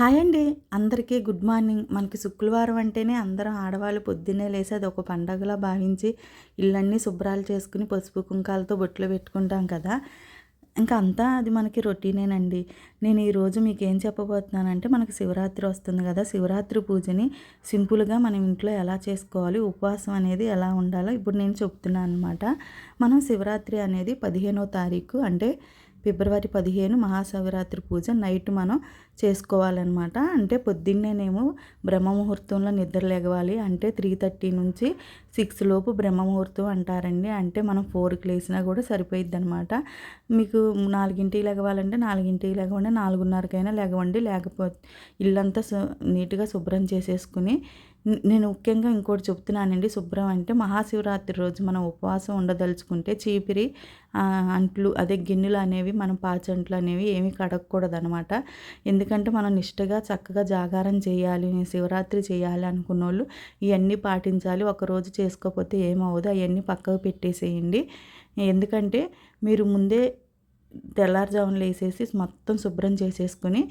Hi అండి. అందరికీ good morning. మనకి శుక్రవారం అంటేనే అందరం ఆడవాళ్ళు పొద్దున్నే లేసి అది ఒక పండగలా భావించి ఇళ్ళన్నీ శుభ్రాలు చేసుకుని పసుపు కుంకాలతో బొట్లు పెట్టుకుంటాం కదా. ఇంకా అంతా అది మనకి రొటీనేనండి. నేను ఈరోజు మీకు ఏం చెప్పబోతున్నానంటే మనకి శివరాత్రి వస్తుంది కదా. శివరాత్రి పూజని సింపుల్గా మనం ఇంట్లో ఎలా చేసుకోవాలి? ఉపవాసం అనేది ఎలా ఉండాలో ఇప్పుడు నేను చెప్తున్నాను అనమాట మనం శివరాత్రి అనేది పదిహేనో తారీఖు అంటే ఫిబ్రవరి పదిహేను మహాశివరాత్రి పూజ నైట్ మనం చేసుకోవాలన్నమాట. అంటే పొద్దున్నేనేమో బ్రహ్మముహూర్తంలో నిద్ర లేగవాలి అంటే త్రీ థర్టీ నుంచి సిక్స్ లోపు బ్రహ్మముహూర్తం అంటారండి. అంటే మనం ఫోర్కి లేసినా కూడా సరిపోయిద్ది అనమాట మీకు నాలుగింటికి లెగవాలంటే నాలుగింటికి లెగవండి నాలుగున్నరకైనా లెగవండి. లేకపోతే ఇల్లంతా నీట్గా శుభ్రం చేసేసుకుని నేను ముఖ్యంగా ఇంకోటి చెప్తున్నానండి. శుభ్రం అంటే మహాశివరాత్రి రోజు మనం ఉపవాసం ఉండదలుచుకుంటే చీపిరి అంట్లు అదే గిన్నెలు అనేవి మనం పాచంట్లు అనేవి ఏమీ కడగకూడదు అనమాట ఎందుకంటే ఎందుకంటే మనం నిష్టగా చక్కగా జాగారం చేయాలి శివరాత్రి చేయాలి అనుకున్న వాళ్ళు ఇవన్నీ పాటించాలి ఒకరోజు చేసుకోకపోతే ఏమవుదు అవన్నీ పక్కకు పెట్టేసేయండి. ఎందుకంటే మీరు ముందే తెల్లారుజామున వేసేసి మొత్తం శుభ్రం చేసేసుకొని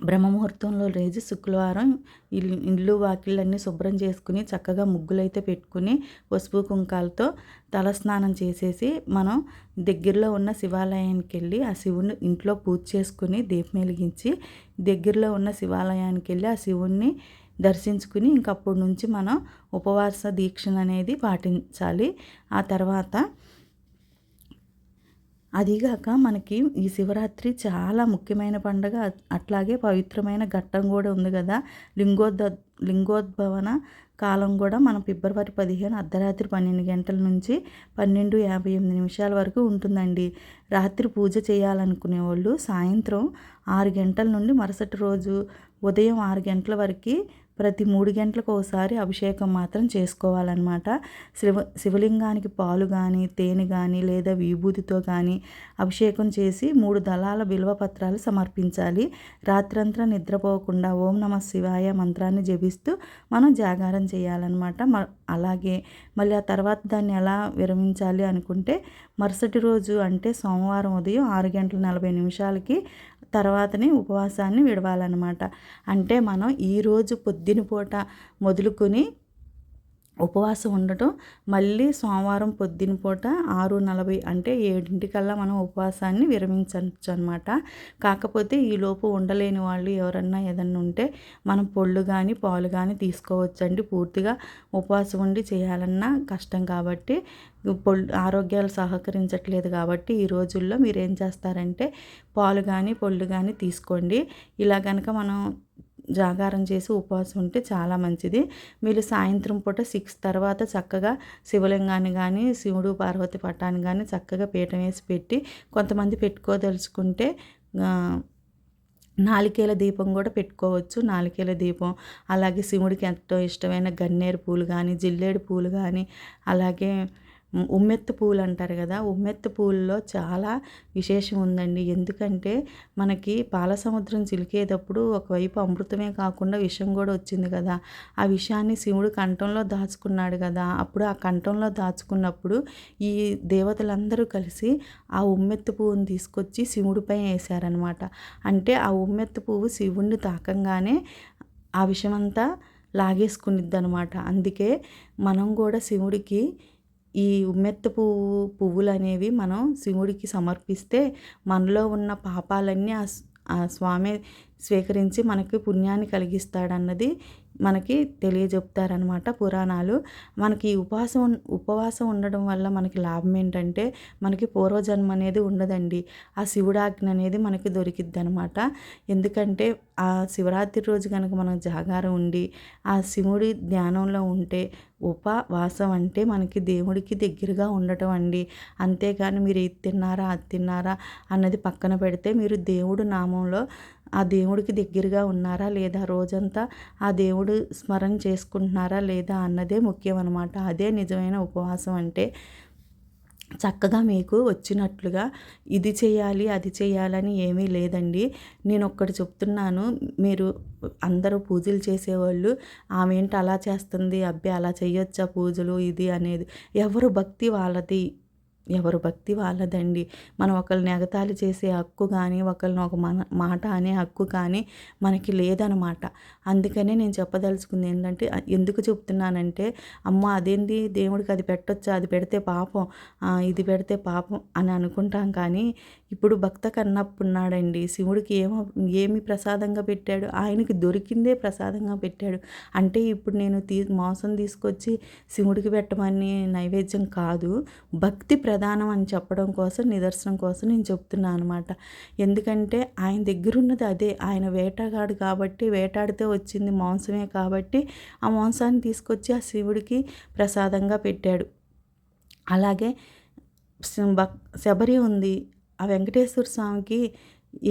బ్రహ్మముహూర్తంలో లేచి శుక్రవారం ఇల్లు ఇల్లు వాకిళ్ళన్నీ శుభ్రం చేసుకుని చక్కగా ముగ్గులైతే పెట్టుకుని పసుపు కుంకాలతో తలస్నానం చేసేసి మనం దగ్గరలో ఉన్న శివాలయానికి వెళ్ళి ఆ శివుని ఇంట్లో పూజ చేసుకుని దీపం వెలిగించి దగ్గరలో ఉన్న శివాలయానికి వెళ్ళి ఆ శివుణ్ణి దర్శించుకుని ఇంకప్పటి నుంచి మనం ఉపవాస దీక్షను అనేది పాటించాలి. ఆ తర్వాత అదిగాక మనకి ఈ శివరాత్రి చాలా ముఖ్యమైన పండుగ. అట్లాగే పవిత్రమైన ఘట్టం కూడా ఉంది కదా. లింగోద్భ లింగోద్భవన కాలం కూడా మనం ఫిబ్రవరి పదిహేను అర్ధరాత్రి పన్నెండు గంటల నుంచి పన్నెండు యాభై ఎనిమిది నిమిషాల వరకు ఉంటుందండి. రాత్రి పూజ చేయాలనుకునే వాళ్ళు సాయంత్రం ఆరు గంటల నుండి మరుసటి రోజు ఉదయం ఆరు గంటల వరకు ప్రతి మూడు గంటలకు ఒకసారి అభిషేకం మాత్రం చేసుకోవాలన్నమాట. శివ శివలింగానికి పాలు కానీ తేనె కానీ లేదా విభూతితో కానీ అభిషేకం చేసి మూడు దళాల విలువ పత్రాలు సమర్పించాలి. రాత్రంతా నిద్రపోకుండా ఓం నమ శివాయ మంత్రాన్ని జపిస్తూ మనం జాగారం చేయాలన్నమాట. అలాగే మళ్ళీ ఆ తర్వాత దాన్ని ఎలా విరమించాలి అనుకుంటే మరుసటి రోజు అంటే సోమవారం ఉదయం ఆరు గంటల నలభై నిమిషాలకి తర్వాతనే ఉపవాసాన్ని విడవాలన్నమాట. అంటే మనం ఈరోజు పొద్దున పూట మొదలుకొని ఉపవాసం ఉండటం మళ్ళీ సోమవారం పొద్దున పూట ఆరు నలభై అంటే ఏడింటికల్లా మనం ఉపవాసాన్ని విరమించవచ్చు అనమాట కాకపోతే ఈలోపు ఉండలేని వాళ్ళు ఎవరన్నా ఏదన్నా ఉంటే మనం పొళ్ళు కానీ పాలు కానీ తీసుకోవచ్చండి. పూర్తిగా ఉపవాసం ఉండి చేయాలన్నా కష్టం కాబట్టి పొళ్ళు ఆరోగ్యాలు సహకరించట్లేదు కాబట్టి ఈ రోజుల్లో మీరు ఏం చేస్తారంటే పాలు కానీ పొళ్ళు కానీ తీసుకోండి. ఇలా కనుక మనం జాగారం చేసి ఉపవాసం ఉంటే చాలా మంచిది. మీరు సాయంత్రం పూట సిక్స్ తర్వాత చక్కగా శివలింగాన్ని కానీ శివుడు పార్వతి పట్టాన్ని కానీ చక్కగా పీఠం వేసి పెట్టి కొంతమంది పెట్టుకోదలుచుకుంటే నాలికేల దీపం కూడా పెట్టుకోవచ్చు. నాలికేల దీపం అలాగే శివుడికి ఎంతో ఇష్టమైన గన్నేరు పూలు కానీ జిల్లేడు పూలు కానీ అలాగే ఉమ్మెత్తు పూలు అంటారు కదా ఉమ్మెత్తు పూల్లో చాలా విశేషం ఉందండి ఎందుకంటే మనకి పాల సముద్రం చిలికేటప్పుడు ఒకవైపు అమృతమే కాకుండా విషం కూడా వచ్చింది కదా ఆ విషయాన్ని శివుడు కంఠంలో దాచుకున్నాడు కదా అప్పుడు ఆ కంఠంలో దాచుకున్నప్పుడు ఈ దేవతలందరూ కలిసి ఆ ఉమ్మెత్తు పువ్వుని తీసుకొచ్చి శివుడిపై వేశారనమాట అంటే ఆ ఉమ్మెత్తు పువ్వు శివుణ్ణి తాకంగానే ఆ విషమంతా లాగేసుకునిద్ది అనమాట అందుకే మనం కూడా శివుడికి ఈ ఉమ్మెత్త పువ్వు పువ్వులు అనేవి మనం శివుడికి సమర్పిస్తే మనలో ఉన్న పాపాలన్నీ ఆ స్వామి స్వీకరించి మనకి పుణ్యాన్ని కలిగిస్తాడన్నది మనకి తెలియజెప్తారనమాట పురాణాలు. మనకి ఉపవాసం ఉపవాసం ఉండడం వల్ల మనకి లాభం ఏంటంటే మనకి పూర్వజన్మ అనేది ఉండదండి. ఆ శివుడాజ్ఞ అనేది మనకి దొరికిద్ది అనమాట ఎందుకంటే ఆ శివరాత్రి రోజు కనుక మనం జాగారం ఉండి ఆ శివుడి ధ్యానంలో ఉంటే ఉపవాసం అంటే మనకి దేవుడికి దగ్గరగా ఉండటం అండి. అంతేగాని మీరు ఇది తిన్నారా అది తిన్నారా అన్నది పక్కన పెడితే మీరు దేవుడు నామంలో ఆ దేవుడికి దగ్గరగా ఉన్నారా లేదా? రోజంతా ఆ దేవుడు స్మరణ చేసుకుంటున్నారా లేదా అన్నదే ముఖ్యం అనమాట అదే నిజమైన ఉపవాసం అంటే చక్కగా మీకు వచ్చినట్లుగా ఇది చేయాలి అది చేయాలని ఏమీ లేదండి. నేను ఒక్కటి చెప్తున్నాను మీరు అందరూ పూజలు చేసేవాళ్ళు ఆమె ఏంటి అలా చేస్తుంది అబ్బాయి అలా చేయొచ్చా పూజలు ఇది అనేది. ఎవరు భక్తి వాళ్ళది? ఎవరు భక్తి వాళ్ళదండి. మనం ఒకరిని ఎగతాళి చేసే హక్కు కానీ ఒకరిని ఒక మన మాట అనే హక్కు కానీ మనకి లేదనమాట. అందుకనే నేను చెప్పదలుచుకుంది ఏంటంటే ఎందుకు చెప్తున్నానంటే అమ్మ అదేంది? దేవుడికి అది పెట్టొచ్చా? అది పెడితే పాపం. ఇది పెడితే పాపం అని అనుకుంటాం కానీ ఇప్పుడు భక్త కన్నప్పున్నాడండి. శివుడికి ఏమో ఏమి ప్రసాదంగా పెట్టాడు? ఆయనకి దొరికిందే ప్రసాదంగా పెట్టాడు. అంటే ఇప్పుడు నేను తీ మోసం తీసుకొచ్చి శివుడికి పెట్టమని నైవేద్యం కాదు భక్తి ప్రధానం అని చెప్పడం కోసం నిదర్శనం కోసం నేను చెప్తున్నాను అనమాట ఎందుకంటే ఆయన దగ్గర ఉన్నది అదే. ఆయన వేటగాడు కాబట్టి వేటాడితే వచ్చింది మాంసమే కాబట్టి ఆ మాంసాన్ని తీసుకొచ్చి ఆ శివుడికి ప్రసాదంగా పెట్టాడు. అలాగే శబరి ఉంది. ఆ వెంకటేశ్వర స్వామికి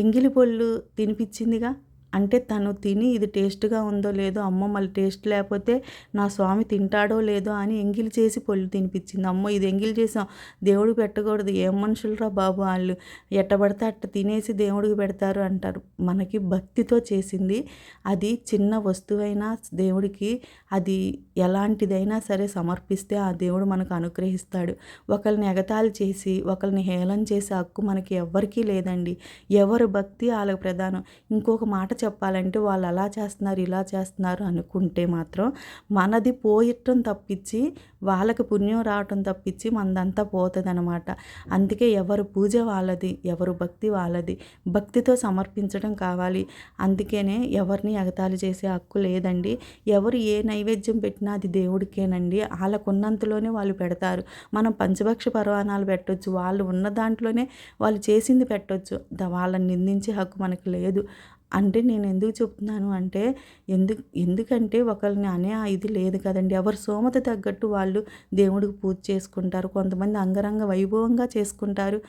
ఎంగిలి పళ్ళు తినిపించిందిగా. అంటే తను తిని ఇది టేస్ట్గా ఉందో లేదో అమ్మ మళ్ళీ టేస్ట్ లేకపోతే నా స్వామి తింటాడో లేదో అని ఎంగిలి చేసి పొల్లు తినిపించింది. అమ్మ ఇది ఎంగిలి చేసాం. దేవుడికి పెట్టకూడదు. ఏం మనుషులరా బాబు వాళ్ళు? ఎట్టబడితే అట్ట తినేసి దేవుడికి పెడతారు అంటారు. మనకి భక్తితో చేసింది. అది చిన్న వస్తువైనా దేవుడికి అది ఎలాంటిదైనా సరే సమర్పిస్తే ఆ దేవుడు మనకు అనుగ్రహిస్తాడు. ఒకరిని ఎగతాళి చేసి ఒకరిని హేళన చేసే హక్కు మనకి ఎవ్వరికీ లేదండి. ఎవరు భక్తి వాళ్ళకి ప్రధానం? ఇంకొక మాట చెప్పాలంటే వాళ్ళు అలా చేస్తున్నారు ఇలా చేస్తున్నారు అనుకుంటే మాత్రం మనది పోయటం తప్పించి వాళ్ళకి పుణ్యం రావటం తప్పించి మనదంతా పోతుంది అనమాట అందుకే ఎవరు పూజ వాళ్ళది ఎవరు భక్తి వాళ్ళది భక్తితో సమర్పించడం కావాలి. అందుకనే ఎవరిని ఎగతాళి చేసే హక్కు లేదండి. ఎవరు ఏ నైవేద్యం పెట్టినా అది దేవుడికేనండి. వాళ్ళకున్నంతలోనే వాళ్ళు పెడతారు. మనం పంచభక్ష పర్వాణాలు పెట్టొచ్చు. వాళ్ళు ఉన్న దాంట్లోనే వాళ్ళు చేసింది పెట్టొచ్చు. వాళ్ళని నిందించే హక్కు మనకు లేదు. అంటే నేను ఎందుకు చెప్తున్నాను అంటే ఎందుకు ఎందుకంటే ఒకరిని అనే ఇది లేదు కదండి. ఎవరి సోమత తగ్గట్టు వాళ్ళు దేవుడికి పూజ చేసుకుంటారు. కొంతమంది అంగరంగ వైభవంగా చేసుకుంటారు.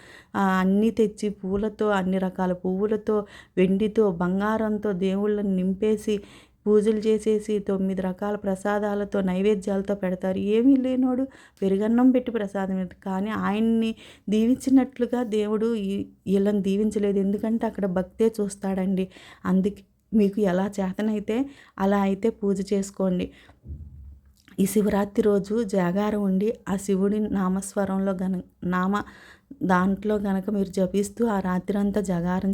అన్నీ తెచ్చి పూలతో అన్ని రకాల పువ్వులతో వెండితో బంగారంతో దేవుళ్ళని నింపేసి పూజలు చేసేసి తొమ్మిది రకాల ప్రసాదాలతో నైవేద్యాలతో పెడతారు. ఏమీ లేనోడు పెరుగన్నం పెట్టి ప్రసాదం కానీ ఆయన్ని దీవించినట్లుగా దేవుడు వీళ్ళని దీవించలేదు. ఎందుకంటే అక్కడ భక్తే చూస్తాడండి. అందుకే మీకు ఎలా చేతనైతే అలా అయితే పూజ చేసుకోండి. ఈ శివరాత్రి రోజు జాగారం ఉండి ఆ శివుడి నామస్వరంలో గన నామ దాంట్లో కనుక మీరు జపిస్తూ ఆ రాత్రి అంతా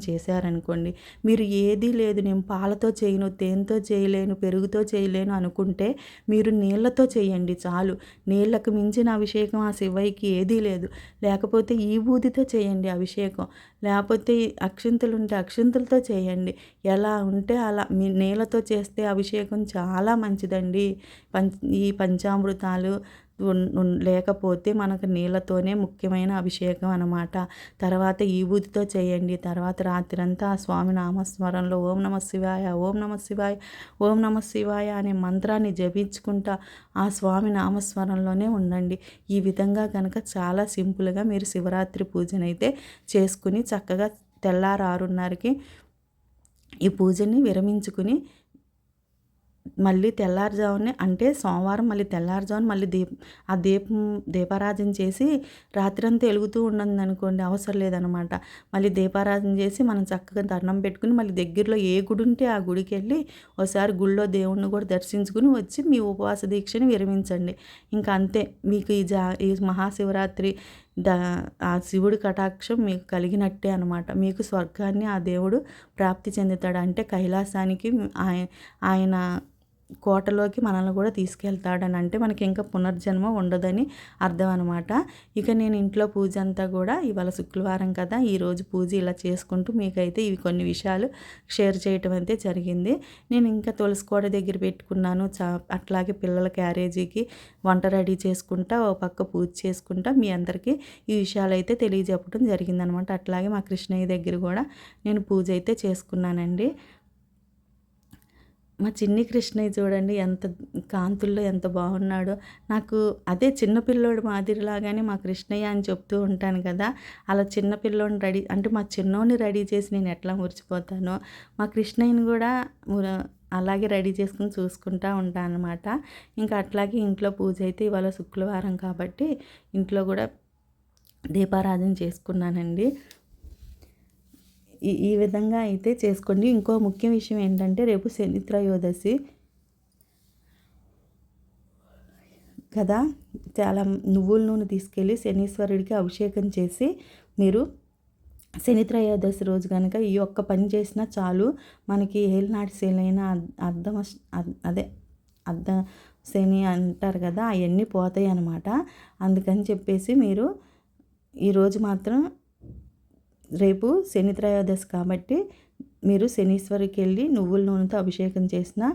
చేశారనుకోండి మీరు ఏదీ లేదు నేను పాలతో చేయను తేనెతో చేయలేను పెరుగుతో చేయలేను అనుకుంటే మీరు నీళ్ళతో చేయండి చాలు. నీళ్ళకు మించిన అభిషేకం ఆ శివయ్యకి ఏదీ లేదు. లేకపోతే ఈ బూదితో చేయండి అభిషేకం. లేకపోతే అక్షింతలు ఉంటే అక్షింతలతో చేయండి. ఎలా ఉంటే అలా. మీ నీళ్ళతో చేస్తే అభిషేకం చాలా మంచిదండి. పంచ ఈ పంచామృతాలు లేకపోతే మనకు నీళ్ళతోనే ముఖ్యమైన అభిషేకం అన్నమాట. తర్వాత ఈ బూదితో చేయండి. తర్వాత రాత్రంతా ఆ స్వామి నామస్మరణలో ఓం నమ శివాయ ఓం నమ శివాయ ఓం నమ శివాయ అనే మంత్రాన్ని జపించుకుంటా ఆ స్వామి నామస్మరణలోనే ఉండండి. ఈ విధంగా కనుక చాలా సింపుల్గా మీరు శివరాత్రి పూజనైతే చేసుకుని చక్కగా తెల్లారు ఆరున్నరకి ఈ పూజని విరమించుకుని మళ్ళీ తెల్లారుజామునే అంటే సోమవారం మళ్ళీ తెల్లారుజామున మళ్ళీ దీప ఆ దీపం దీపారాధన చేసి రాత్రంతా వెలుగుతూ ఉన్నది అనుకోండి అవసరం లేదనమాట. మళ్ళీ దీపారాధన చేసి మనం చక్కగా దండం పెట్టుకుని మళ్ళీ దగ్గరలో ఏ గుడి ఉంటే ఆ గుడికి వెళ్ళి ఒకసారి గుళ్ళో దేవుణ్ణి కూడా దర్శించుకుని వచ్చి మీ ఉపవాస దీక్షని విరమించండి. ఇంకా అంతే మీకు ఈ జా ఈ మహాశివరాత్రి ద ఆ శివుడి కటాక్షం మీకు కలిగినట్టే అనమాట. మీకు స్వర్గాన్ని ఆ దేవుడు ప్రాప్తి చెందుతాడు. అంటే కైలాసానికి ఆయన ఆయన కోటలోకి మనల్ని కూడా తీసుకెళ్తాడని అంటే మనకి ఇంకా పునర్జన్మ ఉండదని అర్థం అనమాట ఇక నేను ఇంట్లో పూజ అంతా కూడా ఇవాళ శుక్రవారం కదా ఈరోజు పూజ ఇలా చేసుకుంటూ మీకైతే ఇవి కొన్ని విషయాలు షేర్ చేయటం అయితే జరిగింది. నేను ఇంకా తులసి కోట దగ్గర పెట్టుకున్నాను చా అట్లాగే పిల్లల క్యారేజీకి వంట రెడీ చేసుకుంటా ఓ పక్క పూజ చేసుకుంటా మీ అందరికీ ఈ విషయాలు అయితే తెలియజెప్పడం జరిగిందనమాట. అట్లాగే మా కృష్ణయ్య దగ్గర కూడా నేను పూజ అయితే చేసుకున్నానండి. మా చిన్ని కృష్ణయ్య చూడండి ఎంత కాంతుల్లో ఎంత బాగున్నాడో. నాకు అదే చిన్నపిల్లోడు మాదిరిలాగానే మా కృష్ణయ్య అని చెప్తూ ఉంటాను కదా. అలా చిన్నపిల్లోని రెడీ అంటే మా చిన్నోని రెడీ చేసి నేను ఎట్లా మురిచిపోతానో మా కృష్ణయ్యని కూడా అలాగే రెడీ చేసుకుని చూసుకుంటా ఉంటాను అనమాట ఇంకా అట్లాగే ఇంట్లో పూజ అయితే ఇవాళ శుక్రవారం కాబట్టి ఇంట్లో కూడా దీపారాధన చేసుకున్నానండి. ఈ ఈ విధంగా అయితే చేసుకోండి. ఇంకో ముఖ్య విషయం ఏంటంటే రేపు శని త్రయోదశి కదా. చాలా నువ్వుల నూనె తీసుకెళ్ళి శనీశ్వరుడికి అభిషేకం చేసి మీరు శని త్రయోదశి రోజు కనుక ఈ ఒక్క పని చేసినా చాలు. మనకి ఏలినాటి శనైన అర్థం అదే అర్థ శని అంటారు కదా అవన్నీ పోతాయి అన్నమాట అందుకని చెప్పేసి మీరు ఈరోజు మాత్రం రేపు శని త్రయోదశి కాబట్టి మీరు శనీశ్వరికి వెళ్ళి నువ్వుల నూనెతో అభిషేకం చేసినా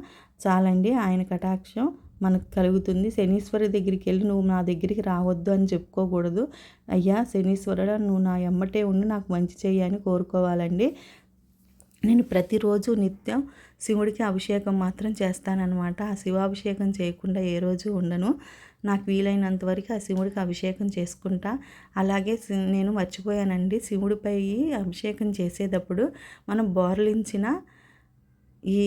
చాలండి. ఆయన కటాక్షం మనకు కలుగుతుంది. శనీశ్వరి దగ్గరికి వెళ్ళి నువ్వు నా దగ్గరికి రావద్దు అని చెప్పుకోకూడదు. అయ్యా శనీశ్వరుడు నువ్వు నా ఎమ్మటే ఉండి నాకు మంచి చెయ్యి అని కోరుకోవాలండి. నేను ప్రతిరోజు నిత్యం శివుడికి అభిషేకం మాత్రం చేస్తానన్నమాట. ఆ శివాభిషేకం చేయకుండా ఏ రోజు ఉండను. నాకు వీలైనంత వరకు ఆ శివుడికి అభిషేకం చేసుకుంటా. అలాగే నేను మర్చిపోయానండి. శివుడిపై అభిషేకం చేసేటప్పుడు మనం బోర్లించిన ఈ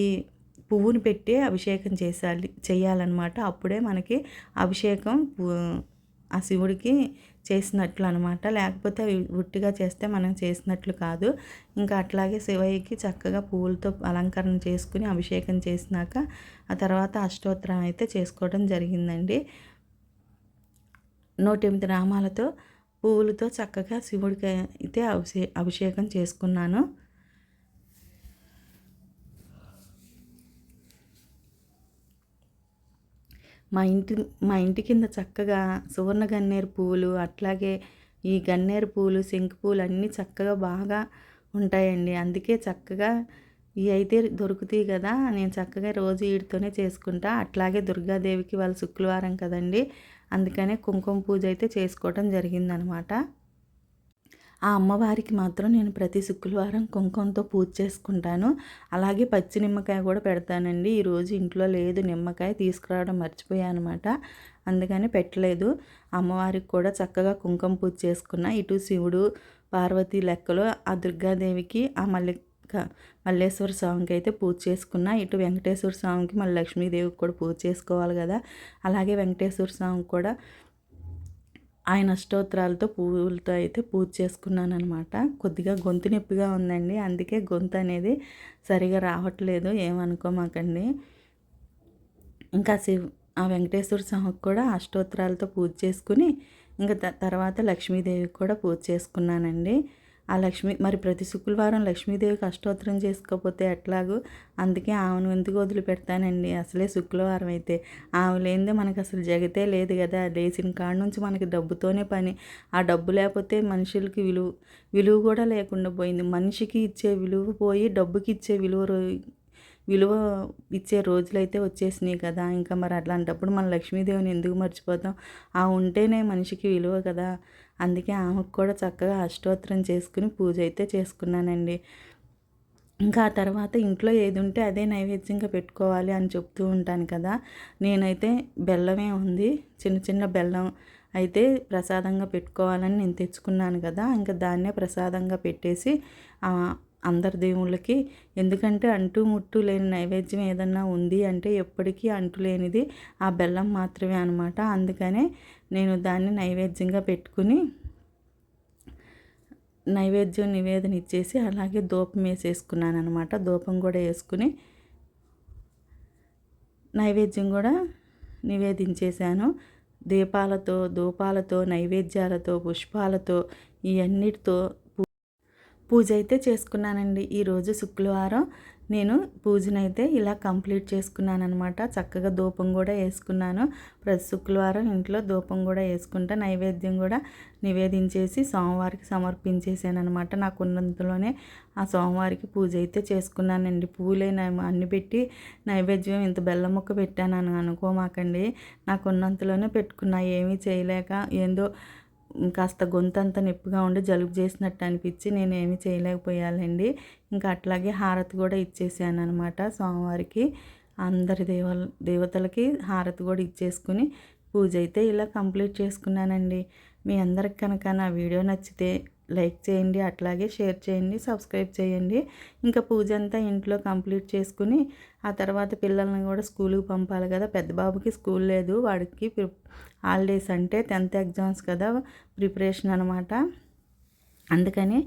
పువ్వును పెట్టి అభిషేకం చేసాలి చేయాలన్నమాట. అప్పుడే మనకి అభిషేకం ఆ శివుడికి చేసినట్లు అనమాట లేకపోతే అవి ఉట్టిగా చేస్తే మనం చేసినట్లు కాదు. ఇంకా అట్లాగే శివయ్యకి చక్కగా పువ్వులతో అలంకరణ చేసుకుని అభిషేకం చేసినాక ఆ తర్వాత అష్టోత్తరం అయితే చేసుకోవడం జరిగిందండి. నూట ఎనిమిది నామాలతో పువ్వులతో చక్కగా శివుడికి అయితే అభిషే అభిషేకం చేసుకున్నాను. మా ఇంటి మా ఇంటి కింద చక్కగా సువర్ణ గన్నేరు పువ్వులు అట్లాగే ఈ గన్నేరు పువ్వులు శంకు పువ్వులు అన్నీ చక్కగా బాగా ఉంటాయండి. అందుకే చక్కగా ఇవి అయితే దొరుకుతాయి కదా నేను చక్కగా రోజు వీటితోనే చేసుకుంటా. అట్లాగే దుర్గాదేవికి వాళ్ళ శుక్రవారం కదండి అందుకనే కుంకుమ పూజ అయితే చేసుకోవటం జరిగిందనమాట. ఆ అమ్మవారికి మాత్రం నేను ప్రతి శుక్రవారం కుంకుమతో పూజ చేసుకుంటాను. అలాగే పచ్చి నిమ్మకాయ కూడా పెడతానండి. ఈరోజు ఇంట్లో లేదు నిమ్మకాయ తీసుకురావడం మర్చిపోయాను అనమాట. అందుకని పెట్టలేదు. అమ్మవారికి కూడా చక్కగా కుంకుమ పూజ చేసుకున్న. ఇటు శివుడు పార్వతి లెక్కలో ఆ దుర్గాదేవికి ఆ మల్లి మల్లేశ్వర స్వామికి అయితే పూజ చేసుకున్న. ఇటు వెంకటేశ్వర స్వామికి మళ్ళీ లక్ష్మీదేవికి కూడా పూజ చేసుకోవాలి కదా. అలాగే వెంకటేశ్వర స్వామికి కూడా ఆయన అష్టోత్తరాలతో పువ్వులతో అయితే పూజ చేసుకున్నాను అనమాట కొద్దిగా గొంతు నొప్పిగా ఉందండి. అందుకే గొంతు అనేది సరిగా రావట్లేదు. ఏమనుకోమాకండి. ఇంకా శివ్ ఆ వెంకటేశ్వర స్వామికి కూడా అష్టోత్తరాలతో పూజ చేసుకుని ఇంకా తర్వాత లక్ష్మీదేవికి కూడా పూజ చేసుకున్నానండి. ఆ లక్ష్మి మరి ప్రతి శుక్రవారం లక్ష్మీదేవి కష్టోత్తరం చేసుకోకపోతే ఎట్లాగూ? అందుకే ఆమెను ఎందుకు వదిలిపెడతానండి? అసలే శుక్రవారం అయితే. ఆమె లేనిదే మనకు అసలు జగతే లేదు కదా. లేచిన కాడ నుంచి మనకి డబ్బుతోనే పని. ఆ డబ్బు లేకపోతే మనుషులకి విలువ విలువ కూడా లేకుండా పోయింది. మనిషికి ఇచ్చే విలువ పోయి డబ్బుకి ఇచ్చే విలువ విలువ ఇచ్చే రోజులైతే వచ్చేసినాయి కదా. ఇంకా మరి అట్లాంటప్పుడు మన లక్ష్మీదేవిని ఎందుకు మర్చిపోతాం? ఆ ఉంటేనే మనిషికి విలువ కదా. అందుకే ఆమెకు కూడా చక్కగా అష్టోత్తరం చేసుకుని పూజ అయితే చేసుకున్నానండి. ఇంకా ఆ తర్వాత ఇంట్లో ఏది ఉంటే అదే నైవేద్యంగా పెట్టుకోవాలి అని చెప్తూ ఉంటాను కదా. నేనైతే బెల్లమే ఉంది. చిన్న చిన్న బెల్లం అయితే ప్రసాదంగా పెట్టుకోవాలని నేను తెచ్చుకున్నాను కదా. ఇంకా దాన్నే ప్రసాదంగా పెట్టేసి అందరి దేవుళ్ళకి. ఎందుకంటే అంటు ముట్టు లేని నైవేద్యం ఏదన్నా ఉంది అంటే ఎప్పటికీ అంటు లేనిది ఆ బెల్లం మాత్రమే అనమాట అందుకనే నేను దాన్ని నైవేద్యంగా పెట్టుకుని నైవేద్యం నివేదన ఇచ్చేసి అలాగే దూపం వేసేసుకున్నాను అనమాట దూపం కూడా వేసుకుని నైవేద్యం కూడా నివేదించేశాను. దీపాలతో ధూపాలతో నైవేద్యాలతో పుష్పాలతో ఇవన్నిటితో పూజ అయితే చేసుకున్నానండి ఈరోజు శుక్రవారం నేను పూజనైతే ఇలా కంప్లీట్ చేసుకున్నాను అనమాట చక్కగా ధూపం కూడా వేసుకున్నాను. ప్రతి శుక్రవారం ఇంట్లో ధూపం కూడా వేసుకుంటా నైవేద్యం కూడా నివేదించేసి సోమవారికి సమర్పించేసాను అనమాట నాకు ఉన్నంతలోనే ఆ సోమవారికి పూజ అయితే చేసుకున్నానండి. పూలే అన్ని పెట్టి నైవేద్యం ఇంత బెల్లం ముక్క పెట్టాను అనుకోమాకండి. నాకు ఉన్నంతలోనే పెట్టుకున్నా. ఏమీ చేయలేక ఏందో కాస్త గొంతంతా నొప్పిగా ఉండి జలుబు చేసినట్టు అనిపించి నేను ఏమీ చేయలేకపోయాలండి. ఇంకా అట్లాగే హారతి కూడా ఇచ్చేసాను అనమాట స్వామివారికి. అందరి దేవ దేవతలకి హారతి కూడా ఇచ్చేసుకుని పూజ అయితే ఇలా కంప్లీట్ చేసుకున్నానండి. మీ అందరికి కనుక నా వీడియో నచ్చితే లైక్ చేయండి అట్లాగే షేర్ చేయండి సబ్స్క్రైబ్ చేయండి. ఇంకా పూజ అంతా ఇంట్లో కంప్లీట్ చేసుకుని ఆ తర్వాత పిల్లల్ని కూడా స్కూల్కి పంపాలి కదా. పెద్ద బాబుకి స్కూల్ లేదు వాడికి హాలిడేస్ అంటే టెన్త్ ఎగ్జామ్స్ కదా ప్రిపరేషన్ అనమాట అందుకని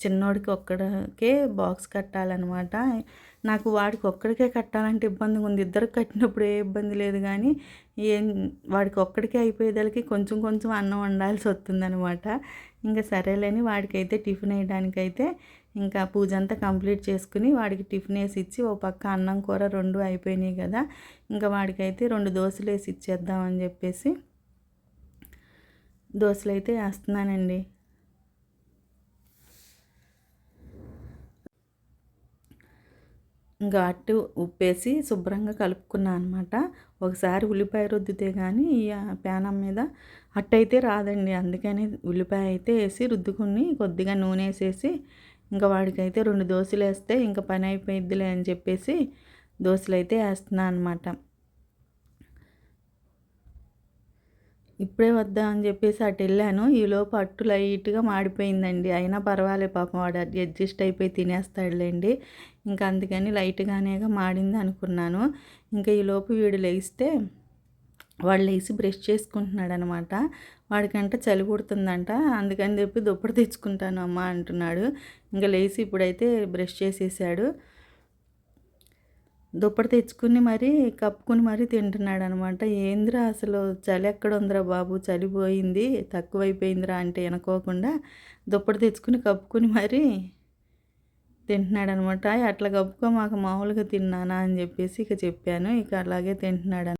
చిన్నోడికి ఒక్కడికే బాక్స్ కట్టాలన్నమాట. నాకు వాడికి ఒక్కడికే కట్టాలంటే ఇబ్బందిగా ఉంది. ఇద్దరికి కట్టినప్పుడు ఏ ఇబ్బంది లేదు కానీ ఏం వాడికి ఒక్కడికే అయిపోయేదానికి కొంచెం కొంచెం అన్నం వండాల్సి వస్తుందనమాట ఇంకా సరేలేని వాడికైతే టిఫిన్ వేయడానికైతే ఇంకా పూజ అంతా కంప్లీట్ చేసుకుని వాడికి టిఫిన్ వేసి ఇచ్చి ఓ పక్క అన్నం కూర రెండు అయిపోయినాయి కదా. ఇంకా వాడికైతే రెండు దోశలు వేసి ఇచ్చేద్దామని చెప్పేసి దోశలు అయితే వేస్తున్నానండి. ఇంకా అట్టు ఉప్పేసి శుభ్రంగా కలుపుకున్నాను అనమాట ఒకసారి ఉల్లిపాయ రుద్దితే కానీ ఈ ప్యానం మీద అట్టయితే రాదండి. అందుకని ఉల్లిపాయ అయితే వేసి రుద్దుకుని కొద్దిగా నూనె వేసేసి ఇంకా వాడికైతే రెండు దోశలు వేస్తే ఇంకా పని అయిపోయిద్దిలే అని చెప్పేసి దోశలు అయితే వేస్తున్నాను అనమాట ఇప్పుడే వద్దా అని చెప్పేసి అటు వెళ్ళాను. ఈలోపు అట్టు లైట్గా మాడిపోయిందండి. అయినా పర్వాలే పాపం వాడు అడ్జస్ట్ అయిపోయి తినేస్తాడులేండి. ఇంకా అందుకని లైట్గానేగా మాడింది అనుకున్నాను. ఇంకా ఈలోపు వీడు లేస్తే వాడు లేచి బ్రష్ చేసుకుంటున్నాడు అనమాట వాడికంట చలి పుడుతుందంట అందుకని చెప్పి దుప్పటి తెచ్చుకుంటాను అమ్మ అంటున్నాడు. ఇంకా లేచి ఇప్పుడైతే బ్రష్ చేసేసాడు. దుప్పటి తెచ్చుకుని మరీ కప్పుకుని మరీ తింటున్నాడు అనమాట ఏందిరా అసలు చలి ఎక్కడ ఉందిరా బాబు చలిపోయింది తక్కువైపోయిందిరా అంటే అనుకోకుండా దుప్పటి తెచ్చుకుని కప్పుకుని మరీ తింటున్నాడు అనమాట అట్లా కప్పుకో మాకు మామూలుగా తిన్నానా అని చెప్పేసి ఇక చెప్పాను ఇక అలాగే తింటున్నాడు